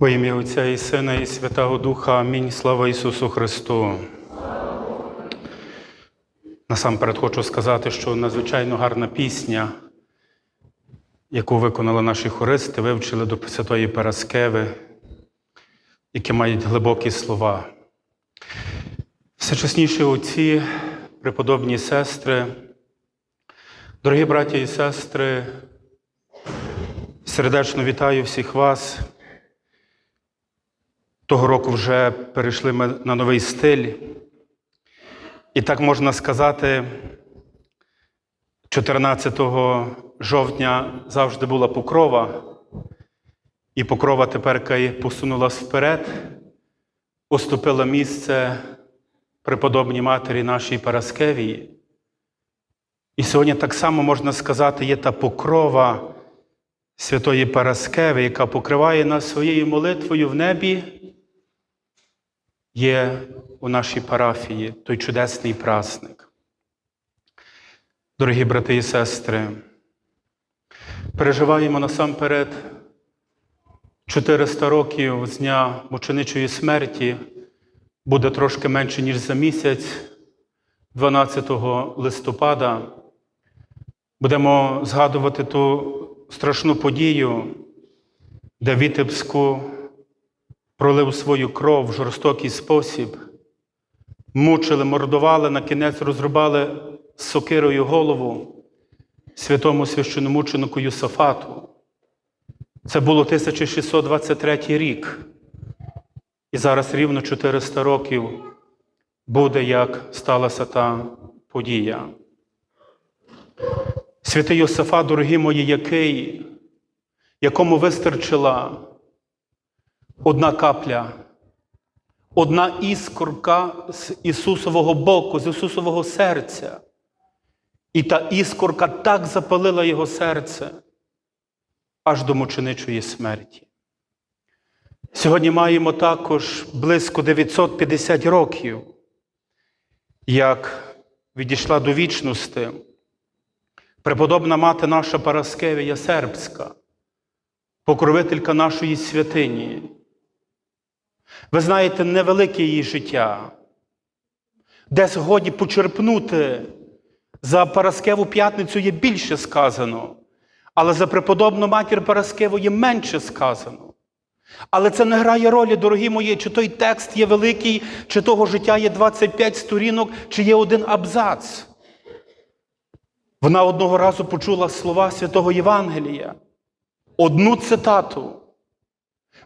Во ім'я Отця і Сина, і Святого Духа. Амінь. Слава Ісусу Христу. Насамперед хочу сказати, що надзвичайно гарна пісня, яку виконали наші хористи, вивчили до Святої Параскеви, які мають глибокі слова. Всечасніші отці, преподобні сестри, дорогі браті і сестри, сердечно вітаю всіх вас. Того року вже перейшли ми на новий стиль. І так можна сказати, 14 жовтня завжди була покрова, і покрова тепер посунулась вперед, уступила місце преподобній матері нашій Параскевії. І сьогодні так само можна сказати, є та покрова Святої Параскеви, яка покриває нас своєю молитвою в небі є у нашій парафії той чудесний праздник. Дорогі брати і сестри, переживаємо насамперед 400 років з дня мученичої смерті, буде трошки менше, ніж за місяць, 12 листопада. Будемо згадувати ту страшну подію, де Вітебську пролив свою кров в жорстокий спосіб, мучили, мордували, на кінець розрубали сокирою голову святому священомученику Юсафату. Це було 1623 рік. І зараз рівно 400 років буде, як сталася та подія. Святий Йосифат, дорогі мої, який, якому вистачила одна капля, одна іскорка з Ісусового боку, з Ісусового серця. І та іскорка так запалила Його серце аж до мученичої смерті. Сьогодні маємо також близько 950 років, як відійшла до вічності преподобна мати наша Параскевія Сербська, покровителька нашої святині. Ви знаєте, невелике її життя, де згоді почерпнути за Параскеву п'ятницю є більше сказано, але за преподобну матір Параскеву є менше сказано. Але це не грає ролі, дорогі мої, чи той текст є великий, чи того життя є 25 сторінок, чи є один абзац. Вона одного разу почула слова святого Євангелія, одну цитату.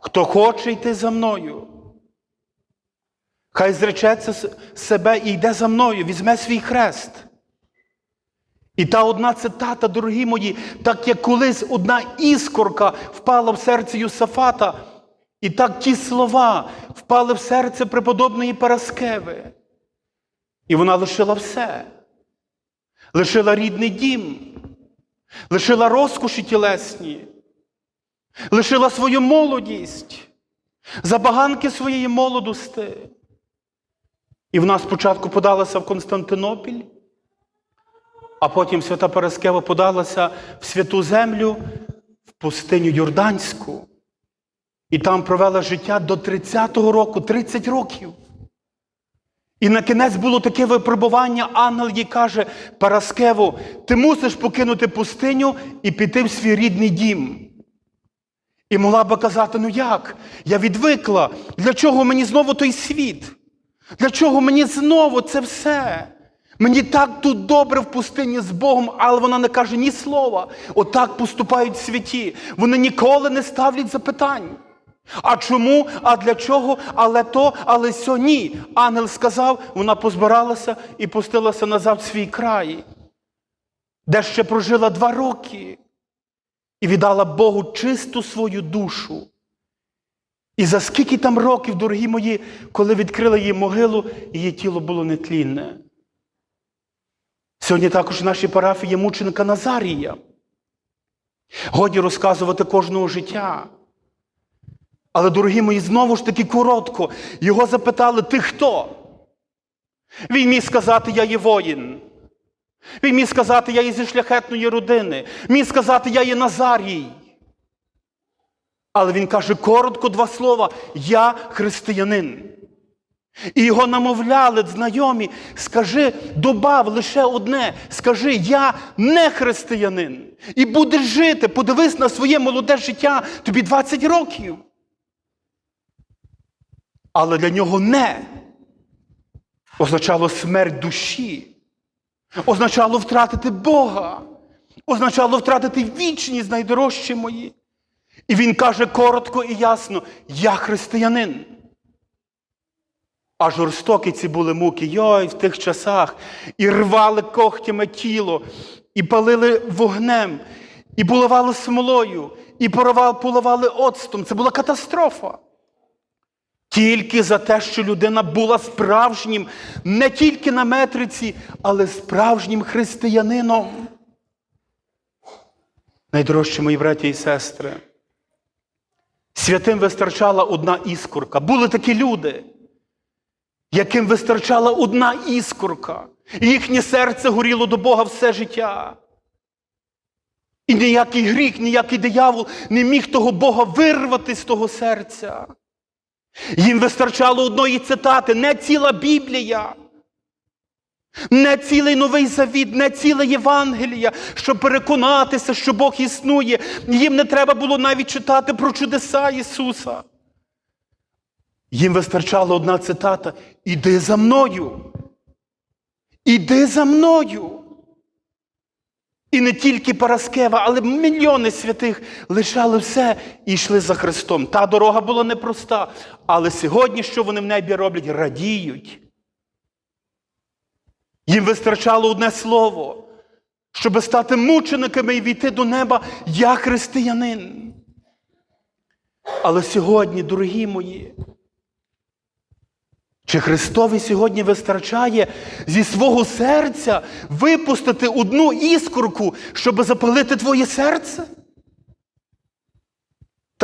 Хто хоче йти за мною, хай зречеться себе і йде за мною, візьме свій хрест. І та одна цитата, дорогі мої, так як колись одна іскорка впала в серце Юсафата, і так ті слова впали в серце преподобної Параскеви. І вона лишила все. Лишила рідний дім, лишила розкоші тілесні, лишила свою молодість, забаганки своєї молодості. І вона спочатку подалася в Константинопіль, а потім свята Параскева подалася в святу землю, в пустиню Йорданську. І там провела життя до 30-го року, 30 років. І на кінець було таке випробування, ангел їй каже, Параскево, ти мусиш покинути пустиню і піти в свій рідний дім. І могла би казати, ну як? Я відвикла. Для чого мені знову той світ? Для чого мені знову це все? Мені так тут добре в пустині з Богом, але вона не каже ні слова. Отак поступають святі. Вони ніколи не ставлять запитань. А чому, а для чого, але то, але сьо ні. Ангел сказав, вона позбиралася і пустилася назад в свій край, де ще прожила два роки і віддала Богу чисту свою душу. І за скільки там років, дорогі мої, коли відкрили її могилу, її тіло було нетлінне. Сьогодні також в нашій парафії є мученика Назарія. Годі розказувати кожного життя. Але, дорогі мої, знову ж таки коротко. Його запитали, ти хто? Він міг сказати, я є воїн. Він міг сказати, я є зі шляхетної родини. Міг сказати, я є Назарій. Але він каже коротко два слова: Я християнин. І його намовляли знайомі, скажи, добав лише одне, скажи, я не християнин. І будеш жити, подивись на своє молоде життя, тобі 20 років. Але для нього не означало смерть душі, означало втратити Бога, означало втратити вічність найдорожчі мої. І він каже коротко і ясно: я християнин. А жорстокі ці були муки, йой, в тих часах, і рвали когтями тіло, і палили вогнем, і поливали смолою, і поливали оцтом. Це була катастрофа. Тільки за те, що людина була справжнім, не тільки на метриці, але справжнім християнином. Найдорожчі мої браті і сестри. Святим вистачала одна іскорка. Були такі люди, яким вистачала одна іскорка. І їхнє серце горіло до Бога все життя. І ніякий гріх, ніякий диявол не міг того Бога вирвати з того серця. Їм вистачало одної цитати, не ціла Біблія, не цілий Новий Завіт, не ціле Євангелія, щоб переконатися, що Бог існує. Їм не треба було навіть читати про чудеса Ісуса. Їм вистачала одна цитата: Іди за мною. Іди за мною. І не тільки Параскева, але мільйони святих лишали все і йшли за Христом. Та дорога була непроста. Але сьогодні, що вони в небі роблять, радіють. Їм вистачало одне слово, щоб стати мучениками і війти до неба, я християнин. Але сьогодні, дорогі мої, чи Христові сьогодні вистачає зі свого серця випустити одну іскорку, щоб запалити твоє серце?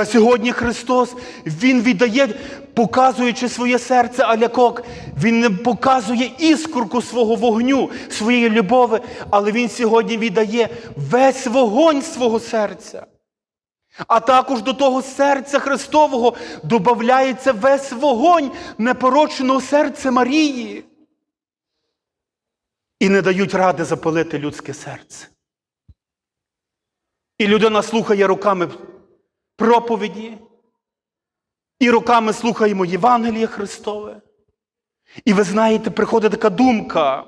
Та сьогодні Христос, Він віддає, показуючи своє серце алякок, Він не показує іскорку свого вогню, своєї любові, але Він сьогодні віддає весь вогонь свого серця. А також до того серця Христового додається весь вогонь непороченого серця Марії. І не дають ради запалити людське серце. І людина слухає руками проповіді, і руками слухаємо Євангеліє Христове. І ви знаєте, приходить така думка.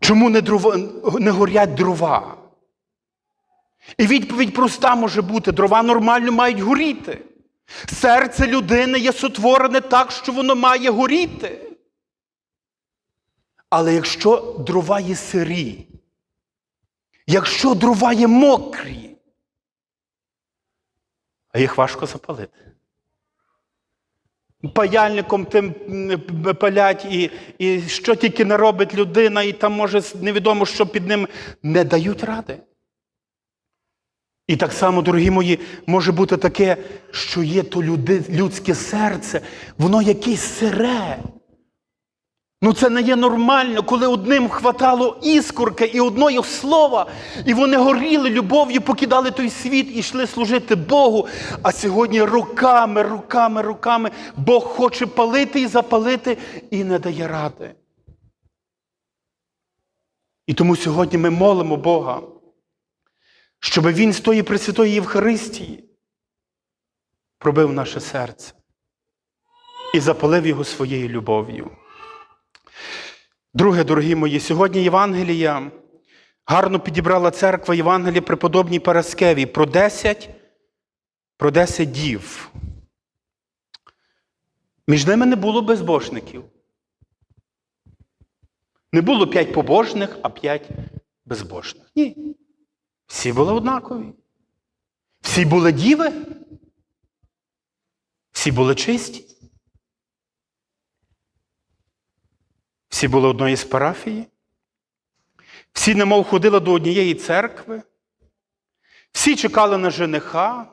Чому не, дрова, не горять дрова? І відповідь проста може бути: дрова нормально мають горіти. Серце людини є сотворене так, що воно має горіти. Але якщо дрова є сирі, якщо дрова є мокрі, а їх важко запалити. Паяльником тим палять, і і що тільки не робить людина, і там може невідомо, що під ним не дають ради. І так само, дорогі мої, може бути таке, що є то люди, людське серце, воно якесь сире. Ну це не є нормально, коли одним хватало іскорки і одного слова, і вони горіли любов'ю, покидали той світ і йшли служити Богу. А сьогодні руками, руками, руками Бог хоче палити і запалити і не дає ради. І тому сьогодні ми молимо Бога щоб Він з тої Пресвятої Євхаристії пробив наше серце і запалив його своєю любов'ю. Друге, дорогі мої, сьогодні Євангелія гарно підібрала церква Євангелія преподобній Параскеві про 10, про 10 дів. Між ними не було безбожників. Не було п'ять побожних, а п'ять безбожних. Ні. Всі були однакові. Всі були діви. Всі були чисті. Всі були одної з парафії. Всі немов ходили до однієї церкви. Всі чекали на жениха.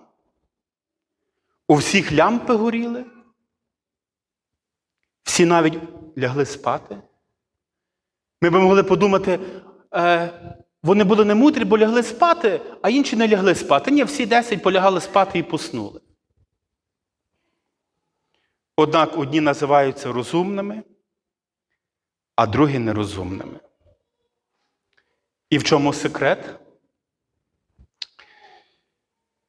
У всіх лямпи горіли. Всі навіть лягли спати. Ми би могли подумати, е, вони були не мудрі, бо лягли спати, а інші не лягли спати. Ні, всі десять полягали спати і поснули. Однак одні називаються розумними, а другі нерозумними. І в чому секрет?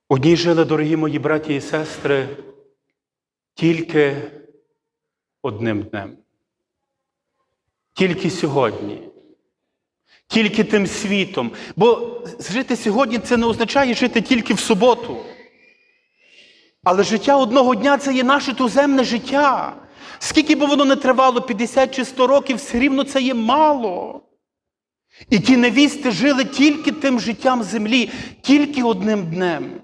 Одні жили, дорогі мої браті і сестри, тільки одним днем. Тільки сьогодні. Тільки тим світом. Бо жити сьогодні це не означає жити тільки в суботу. Але життя одного дня це є наше туземне життя. Скільки би воно не тривало, 50 чи 100 років, все рівно це є мало. І ті невісти жили тільки тим життям землі, тільки одним днем.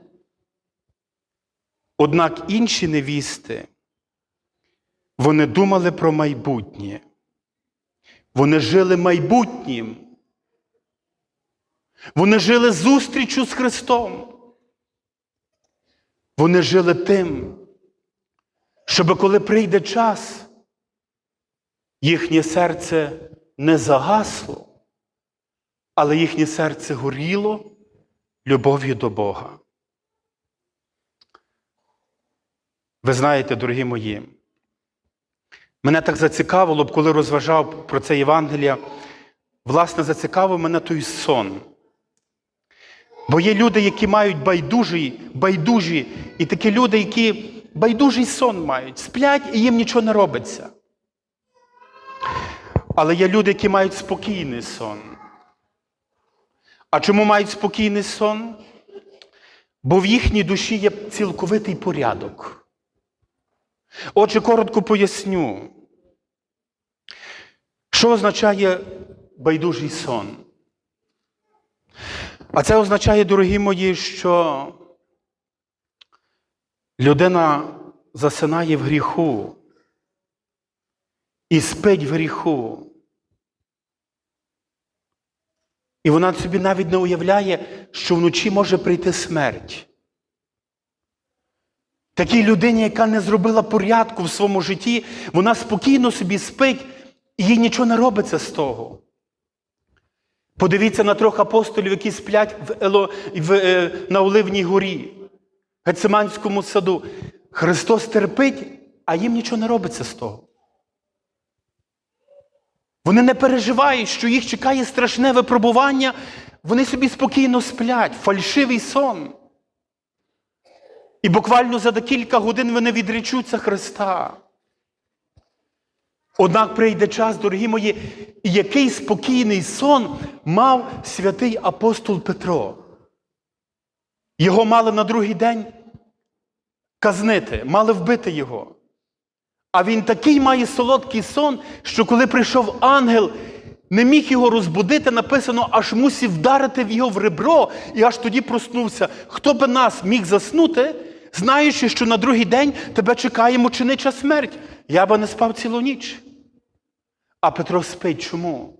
Однак інші невісти, вони думали про майбутнє. Вони жили майбутнім. Вони жили зустрічю з Христом. Вони жили тим, щоб коли прийде час, їхнє серце не загасло, але їхнє серце горіло любов'ю до Бога. Ви знаєте, дорогі мої, мене так зацікавило, б, коли розважав про це Євангелія, власне, зацікавив мене той сон. Бо є люди, які мають байдужі, байдужі, і такі люди, які байдужий сон мають, сплять і їм нічого не робиться. Але є люди, які мають спокійний сон. А чому мають спокійний сон? Бо в їхній душі є цілковитий порядок. Отже, коротко поясню, що означає байдужий сон. А це означає, дорогі мої, що людина засинає в гріху і спить в гріху. І вона собі навіть не уявляє, що вночі може прийти смерть. Такій людині, яка не зробила порядку в своєму житті, вона спокійно собі спить, і їй нічого не робиться з того. Подивіться на трьох апостолів, які сплять в, в, е, на Оливній горі, Гециманському саду. Христос терпить, а їм нічого не робиться з того. Вони не переживають, що їх чекає страшне випробування, вони собі спокійно сплять, фальшивий сон. І буквально за декілька годин вони відречуться Христа. Однак прийде час, дорогі мої, і який спокійний сон мав святий апостол Петро. Його мали на другий день казнити, мали вбити його. А він такий має солодкий сон, що коли прийшов ангел, не міг його розбудити, написано, аж мусив вдарити в його в ребро, і аж тоді проснувся. Хто би нас міг заснути, знаючи, що на другий день тебе чекає мученича смерть? Я би не спав цілу ніч. А Петро спить чому?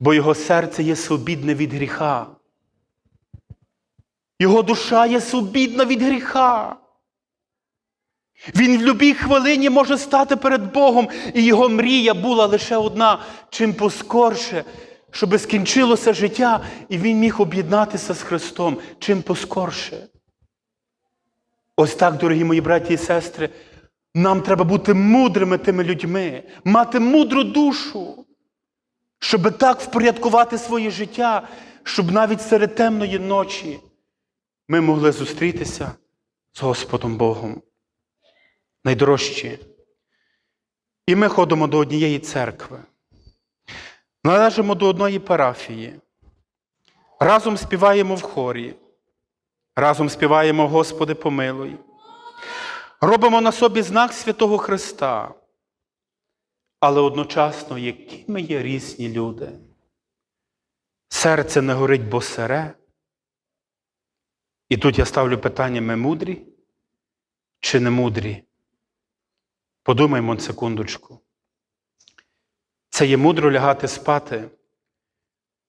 Бо його серце є свобідне від гріха. Його душа є свобідна від гріха. Він в будь-якій хвилині може стати перед Богом, і його мрія була лише одна, чим поскорше, щоб скінчилося життя, і він міг об'єднатися з Христом, чим поскорше. Ось так, дорогі мої браті і сестри, нам треба бути мудрими тими людьми, мати мудру душу, щоб так впорядкувати своє життя, щоб навіть серед темної ночі ми могли зустрітися з Господом Богом. Найдорожчі. І ми ходимо до однієї церкви, належимо до одної парафії, разом співаємо в хорі, разом співаємо Господи помилуй. Робимо на собі знак Святого Христа, але одночасно, які ми є різні люди. Серце не горить бо сере. І тут я ставлю питання: ми мудрі чи не мудрі? Подумаймо секундочку. Це є мудро лягати спати,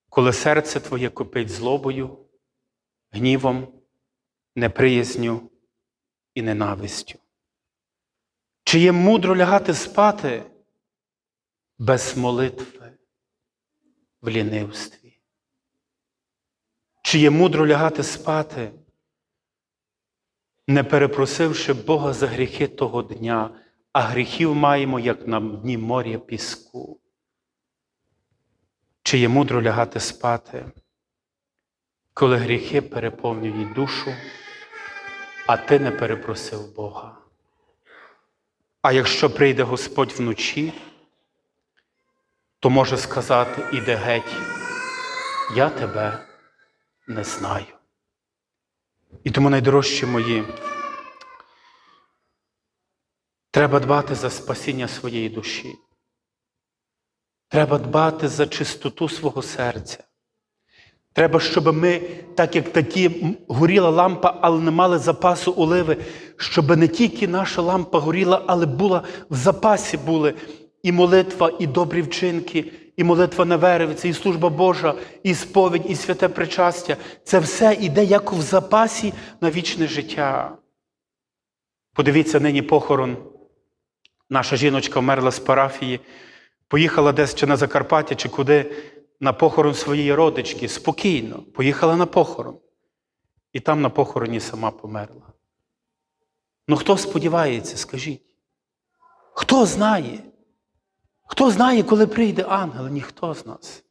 коли серце твоє кипить злобою, гнівом, неприязню і ненавистю. Чи є мудро лягати спати без молитви в лінивстві? Чи є мудро лягати спати, не перепросивши Бога за гріхи того дня, а гріхів маємо, як на дні моря піску? Чи є мудро лягати спати, коли гріхи переповнюють душу, а ти не перепросив Бога? А якщо прийде Господь вночі, то може сказати, іде геть, я тебе не знаю. І тому, найдорожчі мої, треба дбати за спасіння своєї душі. Треба дбати за чистоту свого серця. Треба, щоб ми, так як такі горіла лампа, але не мали запасу оливи, щоб не тільки наша лампа горіла, але була в запасі були і молитва, і добрі вчинки, і молитва на веревиці, і служба Божа, і сповідь, і святе причастя. Це все йде як в запасі на вічне життя. Подивіться, нині похорон. Наша жіночка вмерла з парафії, поїхала десь чи на Закарпаття, чи куди на похорон своєї родички. Спокійно, поїхала на похорон. І там на похороні сама померла. Ну хто сподівається, скажіть? Хто знає? Хто знає, коли прийде ангел? Ніхто з нас.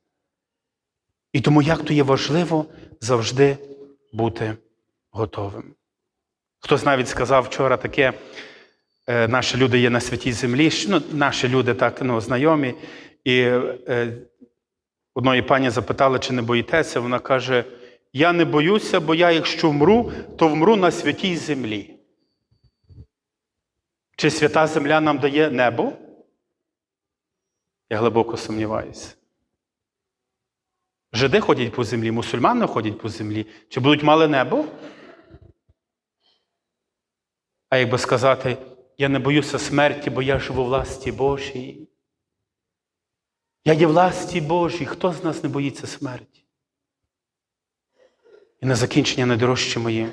І тому як то є важливо завжди бути готовим. Хтось навіть сказав вчора таке, е, наші люди є на святій землі, ну, наші люди так ну, знайомі. І е, одної пані запитали, чи не боїтеся. Вона каже: Я не боюся, бо я, якщо вмру, то вмру на святій землі. Чи свята земля нам дає небо? Я глибоко сумніваюся. Жиди ходять по землі, мусульмани ходять по землі. Чи будуть мали небо? А якби сказати, я не боюся смерті, бо я живу власті Божій. Я є власті Божій. Хто з нас не боїться смерті? І на закінчення найдорожчі мої.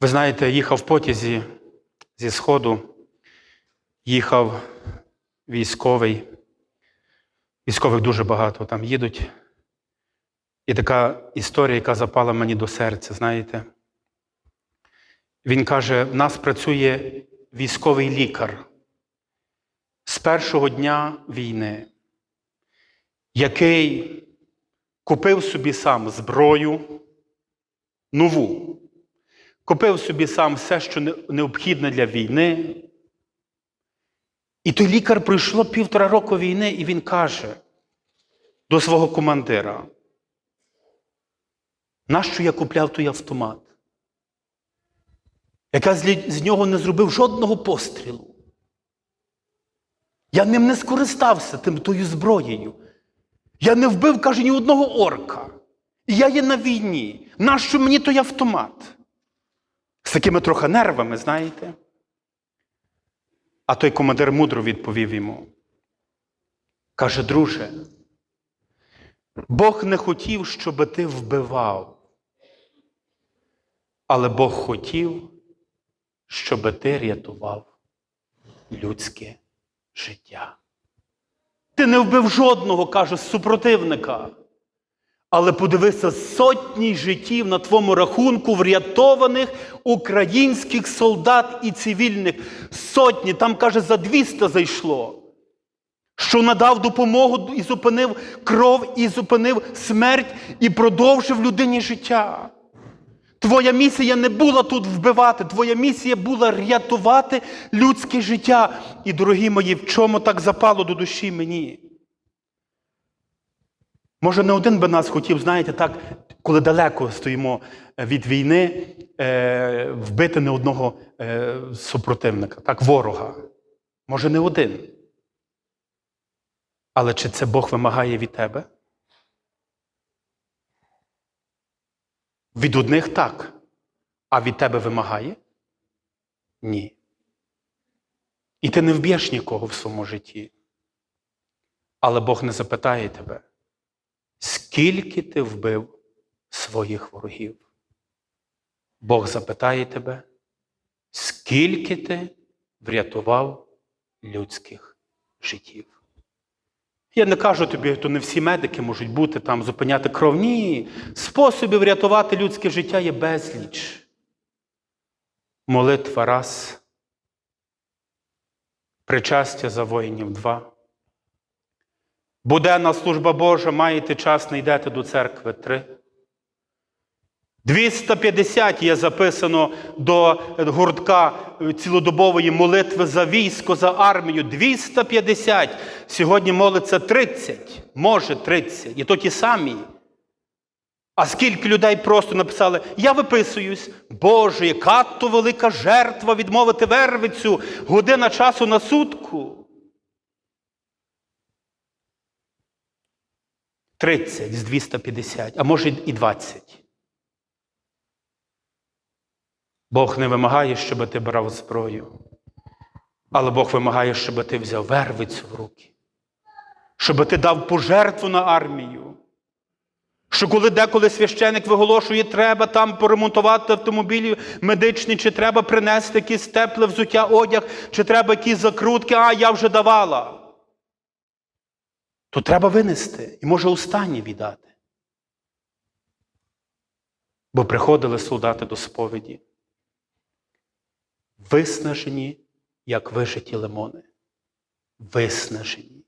Ви знаєте, їхав в потязі зі Сходу, їхав військовий. Військових дуже багато там їдуть. І така історія, яка запала мені до серця, знаєте. Він каже: в нас працює військовий лікар з першого дня війни, який купив собі сам зброю нову, купив собі сам все, що не- необхідне для війни. І той лікар пройшло півтора року війни, і він каже до свого командира: нащо я купляв той автомат? Яка з нього не зробив жодного пострілу. Я ним не скористався тим тою зброєю. Я не вбив, каже, ні одного орка. І я є на війні. Нащо мені той автомат? З такими трохи нервами, знаєте? А той командир мудро відповів йому. Каже, друже, Бог не хотів, щоб ти вбивав, але Бог хотів, щоб ти рятував людське життя. Ти не вбив жодного, каже, супротивника. Але подивися, сотні життів на твоєму рахунку врятованих українських солдат і цивільних. Сотні, там, каже, за 200 зайшло. Що надав допомогу і зупинив кров, і зупинив смерть, і продовжив людині життя. Твоя місія не була тут вбивати, твоя місія була рятувати людське життя. І, дорогі мої, в чому так запало до душі мені? Може, не один би нас хотів, знаєте, так, коли далеко стоїмо від війни, е, вбити не одного е, супротивника, так, ворога. Може, не один. Але чи це Бог вимагає від тебе? Від одних так, а від тебе вимагає? Ні. І ти не вб'єш нікого в своєму житті. Але Бог не запитає тебе, скільки ти вбив своїх ворогів. Бог запитає тебе, скільки ти врятував людських життів. Я не кажу тобі, то не всі медики можуть бути там, зупиняти кров. Ні. Способів врятувати людське життя є безліч. Молитва раз. Причастя за воїнів два. Буденна служба Божа, маєте час, не йдете до церкви три. 250 є записано до гуртка цілодобової молитви за військо, за армію. 250. Сьогодні молиться 30, може 30. І то ті самі. А скільки людей просто написали: Я виписуюсь, Боже, яка то велика жертва відмовити вервицю, година часу на сутку. 30 з 250, а може і 20. Бог не вимагає, щоб ти брав зброю, але Бог вимагає, щоб ти взяв вервицю в руки, щоб ти дав пожертву на армію. Що коли деколи священик виголошує, треба там поремонтувати автомобілі медичні, чи треба принести якесь тепле взуття, одяг, чи треба якісь закрутки, а я вже давала. То треба винести і може останнє віддати. Бо приходили солдати до сповіді виснажені, як вижиті лимони. Виснажені.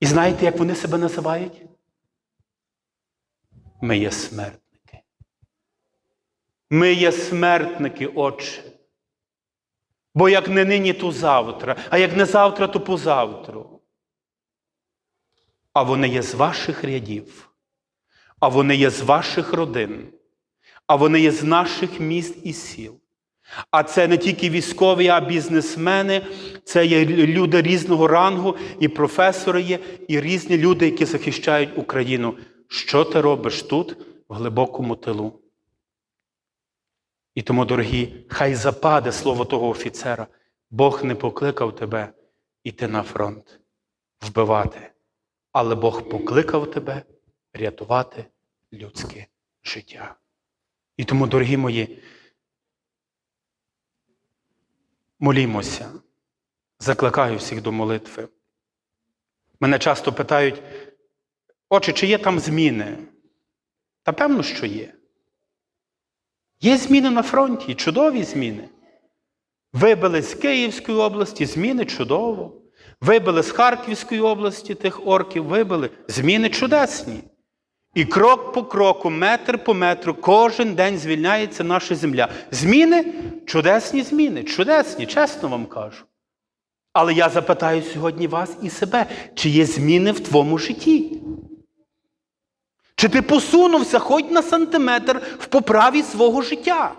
І знаєте, як вони себе називають? Ми є смертники. Ми є смертники, Отче. Бо як не нині, то завтра, а як не завтра, то позавтру. А вони є з ваших рядів, а вони є з ваших родин, а вони є з наших міст і сіл. А це не тільки військові, а бізнесмени, це є люди різного рангу, і професори є, і різні люди, які захищають Україну. Що ти робиш тут, в глибокому тилу? І тому, дорогі, хай западе слово того офіцера. Бог не покликав тебе іти на фронт, вбивати, але Бог покликав тебе рятувати людське життя. І тому, дорогі мої, Молімося, закликаю всіх до молитви. Мене часто питають, отче, чи є там зміни? Та певно, що є. Є зміни на фронті, чудові зміни. Вибили з Київської області, зміни чудово. Вибили з Харківської області тих орків, вибили зміни чудесні. І крок по кроку, метр по метру, кожен день звільняється наша земля. Зміни чудесні зміни, чудесні, чесно вам кажу. Але я запитаю сьогодні вас і себе, чи є зміни в твоєму житті? Чи ти посунувся хоч на сантиметр в поправі свого життя?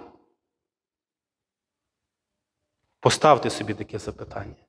Поставте собі таке запитання.